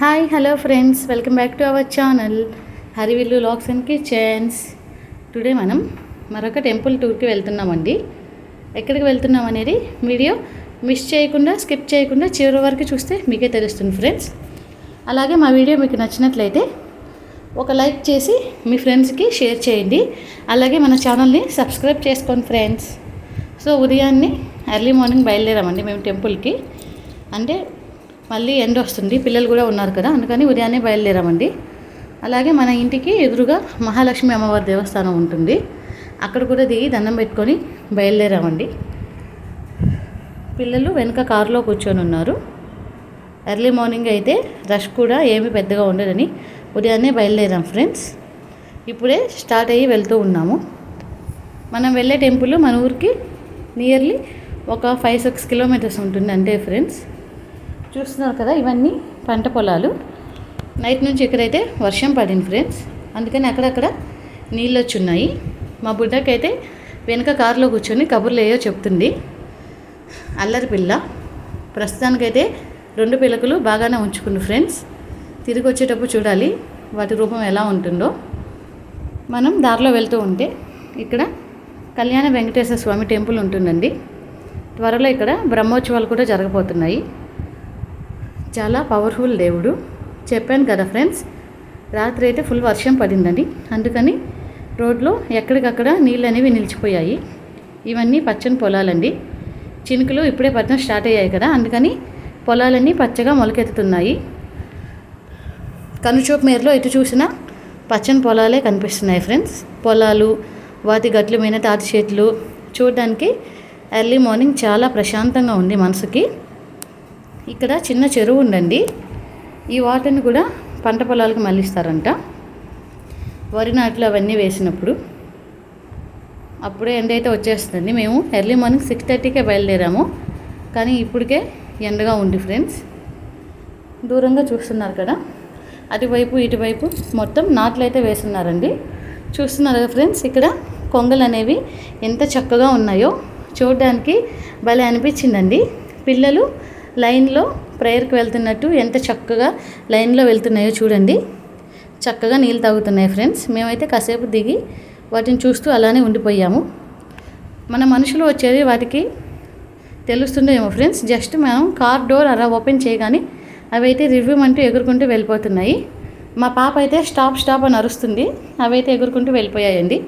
Hi hello friends welcome back to our channel Harivillu lakhs and kitchens today మనం మరొక temple టూర్కి వెళ్తున్నామండి. ఎక్కడికి వెళ్తున్నాం అనేది వీడియో మిస్ చేయకుండా స్కిప్ చేయకుండా చివరి వరకు చూస్తే మీకే తెలుస్తుంది ఫ్రెండ్స్ అలాగే మా వీడియో మీకు నచ్చినట్లయితే ఒక లైక్ చేసి మీ ఫ్రెండ్స్కి షేర్ చేయండి. అలాగే మన ఛానల్ని సబ్స్క్రైబ్ చేసుకోండి ఫ్రెండ్స్ సో ఉదయాన్నే ఎర్లీ మార్నింగ్ బయలుదేరామండి మేము టెంపుల్కి అంటే మళ్ళీ ఎండ వస్తుంది. పిల్లలు కూడా ఉన్నారు కదా అందుకని ఉదయాన్నే బయలుదేరామండి. అలాగే మన ఇంటికి ఎదురుగా మహాలక్ష్మి అమ్మవారి దేవస్థానం ఉంటుంది. అక్కడ కూడా దిగి దండం పెట్టుకొని బయలుదేరామండి. పిల్లలు వెనుక కారులో కూర్చొని ఉన్నారు. ఎర్లీ మార్నింగ్ అయితే రష్ కూడా ఏమీ పెద్దగా ఉండదని ఉదయాన్నే బయలుదేరాం ఫ్రెండ్స్. ఇప్పుడే స్టార్ట్ అయ్యి వెళ్తూ ఉన్నాము. మనం వెళ్ళే టెంపుల్ మన ఊరికి నియర్లీ ఒక ఫైవ్ సిక్స్ కిలోమీటర్స్ ఉంటుంది అంతే ఫ్రెండ్స్. చూస్తున్నారు కదా ఇవన్నీ పంట పొలాలు. నైట్ నుంచి ఇక్కడైతే వర్షం పడింది ఫ్రెండ్స్. అందుకని అక్కడక్కడ నీళ్ళు వచ్చి ఉన్నాయి మా బుడ్డకైతే వెనక కారులో కూర్చొని కబుర్లు ఏయో చెప్తుంది. అల్లరి పిల్ల. ప్రస్తుతానికైతే రెండు పిల్లకలు బాగానే ఉంచుకుంది ఫ్రెండ్స్. తిరిగి వచ్చేటప్పుడు చూడాలి వాటి రూపం ఎలా ఉంటుందో. మనం దారిలో వెళ్తూ ఉంటే ఇక్కడ కళ్యాణ వెంకటేశ్వర స్వామి టెంపుల్ ఉంటుందండి. త్వరలో ఇక్కడ బ్రహ్మోత్సవాలు కూడా జరగబోతున్నాయి. చాలా పవర్ఫుల్ దేవుడు. చెప్పాను కదా ఫ్రెండ్స్ రాత్రి అయితే ఫుల్ వర్షం పడిందండి. అందుకని రోడ్లో ఎక్కడికక్కడ నీళ్ళు అనేవి నిలిచిపోయాయి. ఇవన్నీ పచ్చని పొలాలండి. చినుకులు ఇప్పుడే పట్టడం స్టార్ట్ అయ్యాయి కదా అందుకని పొలాలన్నీ పచ్చగా మొలకెత్తుతున్నాయి. కనుచూపు మేరలో ఎటు చూసినా పచ్చని పొలాలే కనిపిస్తున్నాయి ఫ్రెండ్స్ పొలాలు వాటి గట్ల మీద తాటి చెట్లు చూడడానికి ఎర్లీ మార్నింగ్ చాలా ప్రశాంతంగా ఉంది మనసుకి. ఇక్కడ చిన్న చెరువు ఉందండి. ఈ వాటర్ని కూడా పంట పొలాలకు మళ్ళిస్తారంట. వరి నాట్లు అవన్నీ వేసినప్పుడు. అప్పుడే ఎండ అయితే వచ్చేస్తుంది మేము ఎర్లీ మార్నింగ్ సిక్స్ థర్టీకే బయలుదేరాము. కానీ ఇప్పటికే ఎండగా ఉంది ఫ్రెండ్స్. దూరంగా చూస్తున్నారు కదా. అటువైపు ఇటువైపు మొత్తం నాట్లు అయితే వేస్తున్నారండి. చూస్తున్నారు కదా ఫ్రెండ్స్ ఇక్కడ కొంగలు అనేవి ఎంత చక్కగా ఉన్నాయో. చూడడానికి భలే అనిపించిందండి. పిల్లలు లైన్లో ప్రేయర్కి వెళ్తున్నట్టు ఎంత చక్కగా లైన్లో వెళ్తున్నాయో చూడండి. చక్కగా నీళ్ళు తాగుతున్నాయి ఫ్రెండ్స్. మేమైతే కాసేపు దిగి వాటిని చూస్తూ అలానే ఉండిపోయాము. మన మనుషులు వచ్చేది వాటికి తెలుస్తుందేమో ఫ్రెండ్స్. జస్ట్ మనం కార్ డోర్ అలా ఓపెన్ చేయగానే అవి అయితే రివ్యూ అంటూ ఎగురుకుంటూ వెళ్ళిపోతున్నాయి. మా పాప అయితే స్టాప్ స్టాప్ అని అరుస్తుంది. అవి అయితే ఎగురుకుంటూ వెళ్ళిపోయాయండి.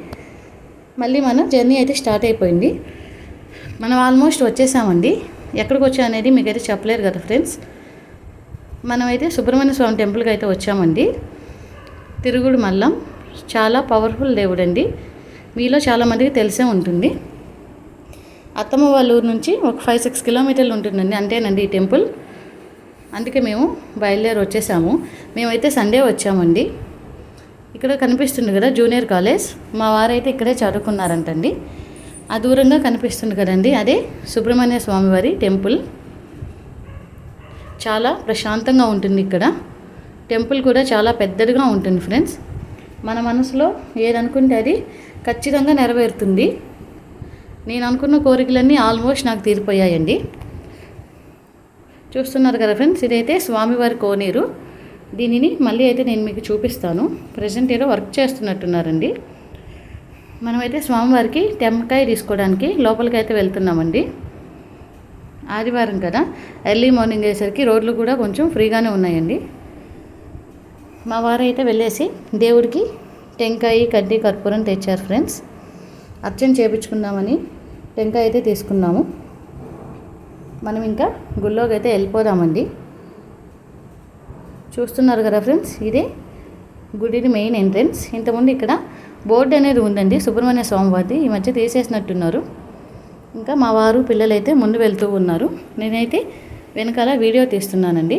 మళ్ళీ మన జర్నీ అయితే స్టార్ట్ అయిపోయింది. మనం ఆల్మోస్ట్ వచ్చేసామండి. ఎక్కడికి వచ్చా అనేది మీకైతే చెప్పలేరు కదా ఫ్రెండ్స్. మనమైతే సుబ్రహ్మణ్య స్వామి టెంపుల్కి అయితే వచ్చామండి. తిరుగుడు మల్లం చాలా పవర్ఫుల్ దేవుడు అండి మీలో చాలామందికి తెలిసే ఉంటుంది. అత్తమ్మ వాళ్ళ ఊరు నుంచి ఒక ఫైవ్ సిక్స్ కిలోమీటర్లు ఉంటుందండి అంతేనండి ఈ టెంపుల్. అందుకే మేము బయలుదేరి వచ్చేసాము. మేమైతే సండే వచ్చామండి. ఇక్కడ కనిపిస్తుంది కదా జూనియర్ కాలేజ్. మా వారైతే ఇక్కడే చదువుకున్నారంటండి. ఆ దూరంగా కనిపిస్తుంది కదండి అదే సుబ్రహ్మణ్య స్వామివారి టెంపుల్. చాలా ప్రశాంతంగా ఉంటుంది ఇక్కడ. టెంపుల్ కూడా చాలా పెద్దదిగా ఉంటుంది ఫ్రెండ్స్. మన మనసులో ఏదనుకుంటే అది ఖచ్చితంగా నెరవేరుతుంది. నేను అనుకున్న కోరికలన్నీ ఆల్మోస్ట్ నాకు తీరిపోయాయండి. చూస్తున్నారు కదా ఫ్రెండ్స్ ఇదైతే స్వామివారి కోనేరు. దీనిని మళ్ళీ అయితే నేను మీకు చూపిస్తాను. ప్రజెంట్ ఏదో వర్క్ చేస్తున్నట్టున్నారండి. మనమైతే స్వామివారికి టెంకాయ తీసుకోవడానికి లోపలికి అయితే వెళ్తున్నామండి. ఆదివారం కదా ఎర్లీ మార్నింగ్ అయ్యేసరికి రోడ్లు కూడా కొంచెం ఫ్రీగానే ఉన్నాయండి. మా వారు అయితే వెళ్ళేసి దేవుడికి టెంకాయ కడ్డీ కర్పూరం తెచ్చారు ఫ్రెండ్స్. అర్చన చేపించుకుందామని టెంకాయ అయితే తీసుకున్నాము. మనం ఇంకా గుళ్ళోకి అయితే వెళ్ళిపోదామండి. చూస్తున్నారు కదా ఫ్రెండ్స్ ఇదే గుడిని మెయిన్ ఎంట్రన్స్. ఇంతకుముందు ఇక్కడ బోర్డు అనేది ఉందండి. సుబ్రహ్మణ్య స్వామివారిది. ఈ మధ్య తీసేసినట్టున్నారు. ఇంకా మా వారు పిల్లలైతే ముందు వెళ్తూ ఉన్నారు. నేనైతే వెనకాల వీడియో తీస్తున్నానండి.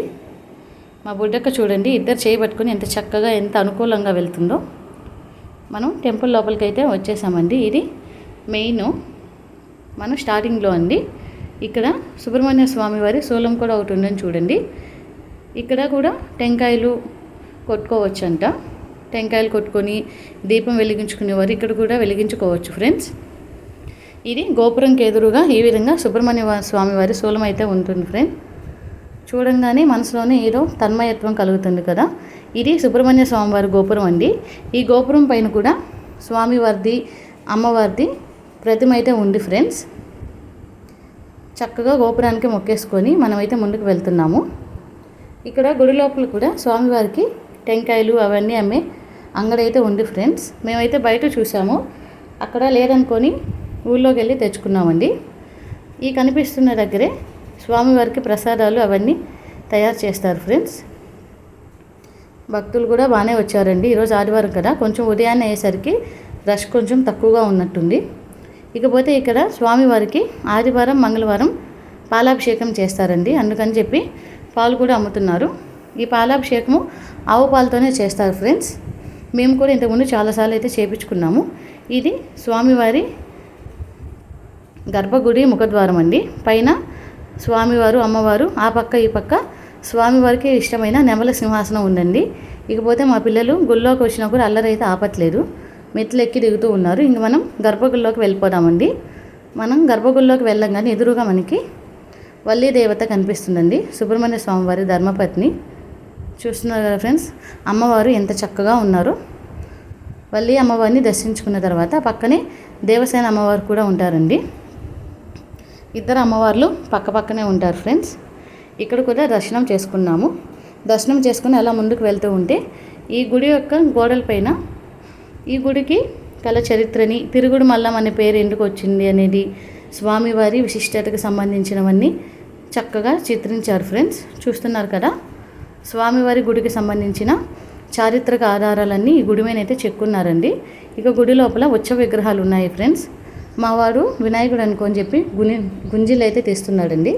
మా బుడ్డక్క చూడండి ఇద్దరు చేయబట్టుకుని ఎంత చక్కగా ఎంత అనుకూలంగా వెళ్తుందో. మనం టెంపుల్ లోపలికి అయితే వచ్చేసామండి. ఇది మెయిన్ మనం స్టార్టింగ్లో అండి. ఇక్కడ సుబ్రహ్మణ్య స్వామి వారి కూడా ఒకటి ఉందని చూడండి. ఇక్కడ కూడా టెంకాయలు కొట్టుకోవచ్చంట. టెంకాయలు కొట్టుకొని దీపం వెలిగించుకునేవారు ఇక్కడ కూడా వెలిగించుకోవచ్చు ఫ్రెండ్స్. ఇది గోపురంకి ఎదురుగా ఈ విధంగా సుబ్రహ్మణ్య స్వామి వారి శూలం అయితే ఉంటుంది ఫ్రెండ్. చూడంగానే మనసులోనే ఏదో తన్మయత్వం కలుగుతుంది కదా. ఇది సుబ్రహ్మణ్య స్వామివారి గోపురం అండి. ఈ గోపురం పైన కూడా స్వామివారిది అమ్మవారిది ప్రతిమ అయితే ఉంది ఫ్రెండ్స్. చక్కగా గోపురానికి మొక్కేసుకొని మనమైతే ముందుకు వెళ్తున్నాము. ఇక్కడ గుడి లోపల కూడా స్వామివారికి టెంకాయలు అవన్నీ అమ్మే అంగడి అయితే ఉంది ఫ్రెండ్స్. మేమైతే బయట చూసాము. అక్కడ లేదనుకొని ఊళ్ళోకి వెళ్ళి తెచ్చుకున్నామండి. ఈ కనిపిస్తున్న దగ్గరే స్వామివారికి ప్రసాదాలు అవన్నీ తయారు చేస్తారు ఫ్రెండ్స్. భక్తులు కూడా బాగానే వచ్చారండి. ఈరోజు ఆదివారం కదా. కొంచెం ఉదయాన్నే అయ్యేసరికి రష్ కొంచెం తక్కువగా ఉన్నట్టుంది. ఇకపోతే ఇక్కడ స్వామివారికి ఆదివారం మంగళవారం పాలాభిషేకం చేస్తారండి. అందుకని చెప్పి పాలు కూడా అమ్ముతున్నారు. ఈ పాలాభిషేకము ఆవు పాలతోనే చేస్తారు ఫ్రెండ్స్. మేము కూడా ఇంతకుముందు చాలాసార్లు అయితే చేపించుకున్నాము. ఇది స్వామివారి గర్భగుడి ముఖద్వారం అండి. పైన స్వామివారు అమ్మవారు ఆ పక్క ఈ పక్క స్వామివారికి ఇష్టమైన నెమల సింహాసనం ఉందండి. ఇకపోతే మా పిల్లలు గుళ్ళోకి వచ్చినప్పుడు అల్లరైతే ఆపట్లేదు. మెట్లు ఎక్కి దిగుతూ ఉన్నారు. ఇంక మనం గర్భగుళ్ళలోకి వెళ్ళిపోదామండి. మనం గర్భగుళ్ళలోకి వెళ్ళంగానే ఎదురుగా మనకి వల్లి దేవత కనిపిస్తుందండి. సుబ్రహ్మణ్య స్వామివారి ధర్మపత్ని. చూస్తున్నారు కదా ఫ్రెండ్స్ అమ్మవారు ఎంత చక్కగా ఉన్నారు. వల్లి అమ్మవారిని దర్శించుకున్న తర్వాత పక్కనే దేవసేన అమ్మవారు కూడా ఉంటారండి. ఇద్దరు అమ్మవార్లు పక్క పక్కనే ఉంటారు ఫ్రెండ్స్. ఇక్కడ కూడా దర్శనం చేసుకున్నాము. దర్శనం చేసుకుని అలా ముందుకు వెళ్తూ ఉంటే ఈ గుడి యొక్క గోడల పైన ఈ గుడికి కల చరిత్రని తిరుగుడు మల్లం అనే పేరు ఎందుకు వచ్చింది అనేది స్వామివారి విశిష్టతకు సంబంధించినవన్నీ చక్కగా చిత్రించారు ఫ్రెండ్స్. చూస్తున్నారు కదా? స్వామివారి గుడికి సంబంధించిన చారిత్రక ఆధారాలన్నీ ఈ గుడి మీద అయితే చెక్కున్నారండి. ఇక గుడి లోపల ఉత్సవ విగ్రహాలు ఉన్నాయి ఫ్రెండ్స్. మావాడు వినాయకుడు అనుకోని చెప్పి గుని గుంజిలు అయితే తీస్తున్నాడండి.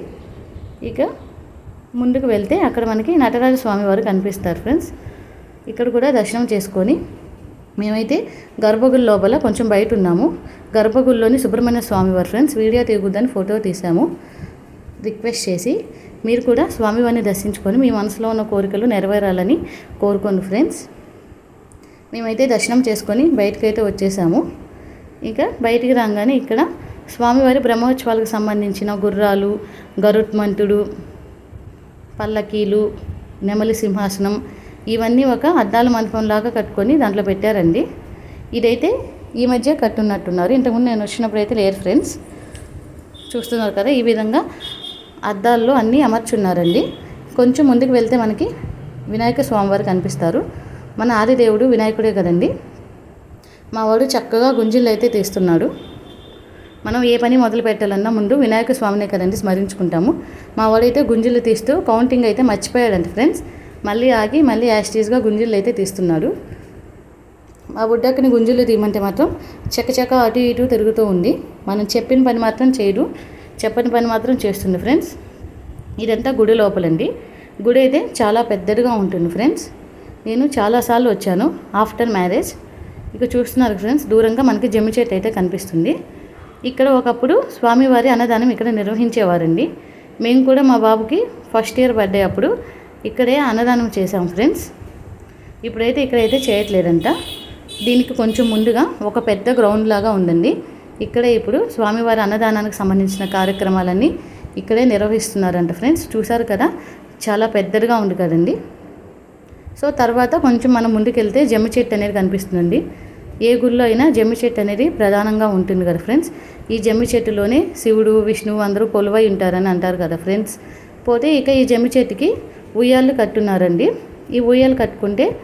ఇక ముందుకు వెళ్తే అక్కడ మనకి నటరాజ స్వామి వారు కనిపిస్తారు ఫ్రెండ్స్. ఇక్కడ కూడా దర్శనం చేసుకొని మేమైతే గర్భగుడి లోపల కొంచెం బయట ఉన్నాము. గర్భగుడిలోని సుబ్రహ్మణ్య స్వామి వారు ఫ్రెండ్స్ వీడియో తీగుద్దని ఫోటో తీసాము రిక్వెస్ట్ చేసి మీరు కూడా స్వామివారిని దర్శించుకొని మీ మనసులో ఉన్న కోరికలు నెరవేరాలని కోరుకోండి ఫ్రెండ్స్. మేమైతే దర్శనం చేసుకొని బయటకైతే వచ్చేసాము. ఇంకా బయటికి రాగానే ఇక్కడ స్వామివారి బ్రహ్మోత్సవాలకు సంబంధించిన గుర్రాలు గరుత్మంతుడు పల్లకీలు నెమలి సింహాసనం ఇవన్నీ ఒక అద్దాల మండపంలాగా కట్టుకొని దాంట్లో పెట్టారండి. ఇదైతే ఈ మధ్య కట్టున్నట్టున్నారు. ఇంతకుముందు నేను వచ్చినప్పుడు అయితే లేరు ఫ్రెండ్స్. చూస్తున్నారు కదా ఈ విధంగా అద్దాల్లో అన్నీ అమర్చున్నారండి. కొంచెం ముందుకు వెళ్తే మనకి వినాయక స్వామివారు కనిపిస్తారు. మన ఆదిదేవుడు వినాయకుడే కదండి. మా వాడు చక్కగా గుంజిళ్ళు అయితే తీస్తున్నాడు. మనం ఏ పని మొదలు పెట్టాలన్నా ముందు వినాయక స్వామినే కదండి స్మరించుకుంటాము. మా వాడైతే గుంజిళ్ళు తీస్తూ కౌంటింగ్ అయితే మర్చిపోయాడండి ఫ్రెండ్స్. మళ్ళీ ఆగి మళ్ళీ యాస్టీస్గా గుంజిళ్ళు అయితే తీస్తున్నాడు. మా బుడ్డక్కని గుంజులు తీయమంటే మాత్రం చకచక అటు ఇటు తిరుగుతూ ఉంది. మనం చెప్పిన పని మాత్రం చేయడు. చెప్పని పని మాత్రం చేస్తుంది ఫ్రెండ్స్. ఇదంతా గుడి లోపలండి. గుడి అయితే చాలా పెద్దదిగా ఉంటుంది ఫ్రెండ్స్. నేను చాలాసార్లు వచ్చాను ఆఫ్టర్ మ్యారేజ్. ఇక చూస్తున్నారు ఫ్రెండ్స్ దూరంగా మనకి జమ్మి చెట్టు అయితే కనిపిస్తుంది. ఇక్కడ ఒకప్పుడు స్వామివారి అన్నదానం ఇక్కడ నిర్వహించేవారండి. మేము కూడా మా బాబుకి ఫస్ట్ ఇయర్ బర్త్డే అప్పుడు ఇక్కడే అన్నదానం చేసాం ఫ్రెండ్స్. ఇప్పుడైతే ఇక్కడైతే చేయట్లేదంట. దీనికి కొంచెం ముందుగా ఒక పెద్ద గ్రౌండ్ లాగా ఉందండి. ఇక్కడే ఇప్పుడు స్వామివారి అన్నదానానికి సంబంధించిన కార్యక్రమాలన్నీ ఇక్కడే నిర్వహిస్తున్నారంట ఫ్రెండ్స్. చూసారు కదా? చాలా పెద్దదిగా ఉంది కదండి. సో తర్వాత కొంచెం మనం ముందుకెళ్తే జమ్మి చెట్టు అనేది కనిపిస్తుందండి. ఏ గుళ్ళో అయినా జమ్మి చెట్టు అనేది ప్రధానంగా ఉంటుంది కదా ఫ్రెండ్స్. ఈ జమ్మి చెట్టులోనే శివుడు విష్ణువు అందరూ కొలువై ఉంటారని అంటారు కదా ఫ్రెండ్స్. పోతే ఇక ఈ జమ్మి చెట్టుకి ఉయ్యాలు కట్టున్నారండి. ఈ ఉయ్యాలు కట్టుకుంటే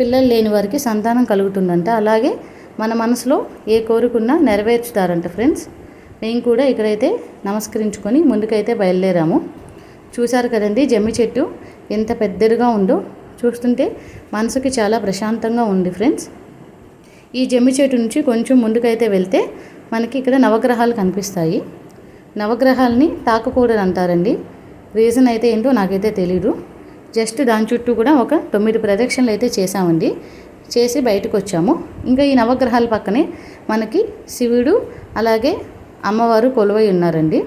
పిల్లలు లేని వారికి సంతానం కలుగుతుందంట. అలాగే మన మనసులో ఏ కోరుకున్నా నెరవేర్చుతారంట ఫ్రెండ్స్. మేము కూడా ఇక్కడైతే నమస్కరించుకొని ముందుకైతే బయలుదేరాము. చూశారు కదండి జమ్మి చెట్టు ఎంత పెద్దదిగా ఉందో. చూస్తుంటే మనసుకి చాలా ప్రశాంతంగా ఉంది ఫ్రెండ్స్. ఈ జమ్మి చెట్టు నుంచి కొంచెం ముందుకైతే వెళ్తే మనకి ఇక్కడ నవగ్రహాలు కనిపిస్తాయి. నవగ్రహాలని తాకకూడదు అంటారండి. రీజన్ అయితే ఏంటో నాకైతే తెలీదు. జస్ట్ దాని చుట్టూ కూడా ఒక తొమ్మిది ప్రదక్షిణలు అయితే చేసామండి చేసి బయటకు వచ్చాము ఇంకా ఈ నవగ్రహాల పక్కనే మనకి శివుడు అలాగే అమ్మవారు కొలువై ఉన్నారండి.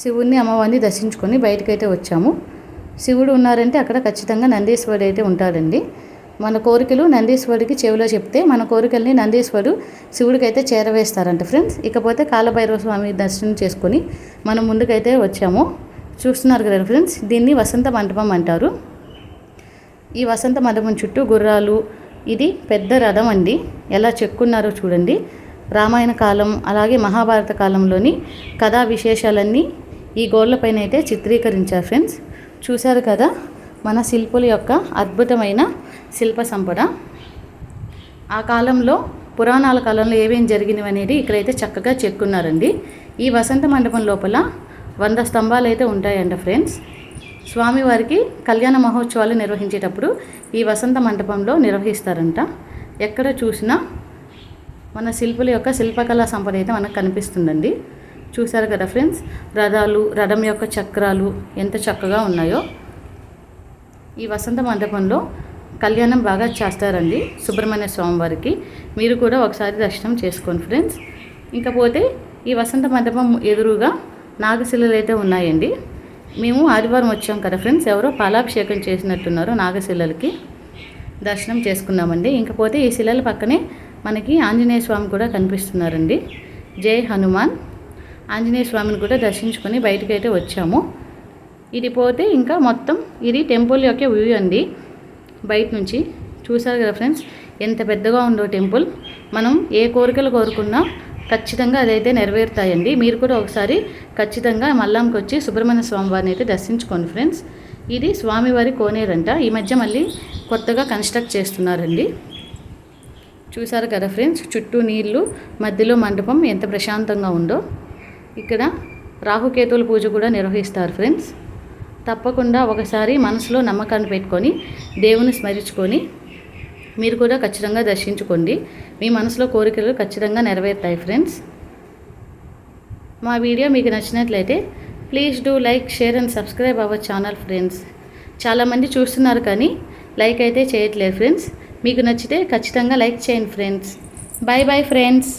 శివుణ్ణి అమ్మవారిని దర్శించుకొని బయటకైతే వచ్చాము. శివుడు ఉన్నారంటే అక్కడ ఖచ్చితంగా నందీశ్వరుడు అయితే ఉంటాడండి. మన కోరికలు నందీశ్వరుడికి చెవిలో చెప్తే మన కోరికల్ని నందీశ్వరుడు శివుడికి అయితే చేరవేస్తారంట ఫ్రెండ్స్. ఇకపోతే కాలభైరవ స్వామి దర్శనం చేసుకొని మనం ముందుకైతే వచ్చాము. చూస్తున్నారు కదా ఫ్రెండ్స్ దీన్ని వసంత మంటపం అంటారు. ఈ వసంత మండపం చుట్టూ గుర్రాలు. ఇది పెద్ద రథం అండి. ఎలా చెక్కున్నారో చూడండి. రామాయణ కాలం అలాగే మహాభారత కాలంలోని కథా విశేషాలన్నీ ఈ గోళ్ళపైన అయితే చిత్రీకరించారు ఫ్రెండ్స్. చూశారు కదా? మన శిల్పుల యొక్క అద్భుతమైన శిల్ప సంపద. ఆ కాలంలో పురాణాల కాలంలో ఏమేం జరిగినవి అనేది ఇక్కడైతే చక్కగా చెక్కున్నారండి. ఈ వసంత మండపం లోపల వంద స్తంభాలు అయితే ఉంటాయంట ఫ్రెండ్స్. స్వామివారికి కళ్యాణ మహోత్సవాలు నిర్వహించేటప్పుడు ఈ వసంత మండపంలో నిర్వహిస్తారంట. ఎక్కడ చూసినా మన శిల్పుల యొక్క శిల్పకళా సంపద అయితే మనకు కనిపిస్తుందండి. చూసారు కదా ఫ్రెండ్స్? రథాలు రథం యొక్క చక్రాలు ఎంత చక్కగా ఉన్నాయో. ఈ వసంత మండపంలో కళ్యాణం బాగా చేస్తారండి సుబ్రహ్మణ్య స్వామి వారికి మీరు కూడా ఒకసారి దర్శనం చేసుకోండి ఫ్రెండ్స్. ఇంకపోతే ఈ వసంత మండపం ఎదురుగా నాగశిలలు అయితే ఉన్నాయండి. మేము ఆదివారం వచ్చాం కదా ఫ్రెండ్స్. ఎవరో పాలాభిషేకం చేసినట్టున్నారు నాగశిలలకి. దర్శనం చేసుకున్నామండి. ఇంకపోతే ఈ శిలల పక్కనే మనకి ఆంజనేయ స్వామి కూడా కనిపిస్తున్నారండి. జై హనుమాన్. ఆంజనేయ స్వామిని కూడా దర్శించుకొని బయటకైతే అయితే వచ్చాము. ఇది పోతే ఇంకా మొత్తం ఇది టెంపుల్ యొక్క వ్యూ అండి. బయట నుంచి చూసారు కదా ఫ్రెండ్స్ ఎంత పెద్దగా ఉందో టెంపుల్. మనం ఏ కోరికలు కోరుకున్నా ఖచ్చితంగా అదైతే నెరవేరుతాయండి. మీరు కూడా ఒకసారి ఖచ్చితంగా మల్లంకి వచ్చి సుబ్రహ్మణ్య స్వామి వారిని అయితే దర్శించుకోండి ఫ్రెండ్స్. ఇది స్వామివారి కోనేరంట. ఈ మధ్య మళ్ళీ కొత్తగా కన్స్ట్రక్ట్ చేస్తున్నారండి. చూసారు కదా ఫ్రెండ్స్ చుట్టూ నీళ్ళు మధ్యలో మండపం ఎంత ప్రశాంతంగా ఉందో. ఇక్కడ రాహుకేతువుల పూజ కూడా నిర్వహిస్తారు ఫ్రెండ్స్. తప్పకుండా ఒకసారి మనసులో నమ్మకాన్ని పెట్టుకొని దేవుని స్మరించుకొని మీరు కూడా ఖచ్చితంగా దర్శించుకోండి. మీ మనసులో కోరికలు ఖచ్చితంగా నెరవేరుతాయి ఫ్రెండ్స్. మా వీడియో మీకు నచ్చినట్లయితే please do like share and subscribe our channel friends. చాలామంది చూస్తున్నారు కానీ లైక్ అయితే చేయట్లేదు ఫ్రెండ్స్. మీకు నచ్చితే ఖచ్చితంగా లైక్ చేయండి ఫ్రెండ్స్. Bye bye friends.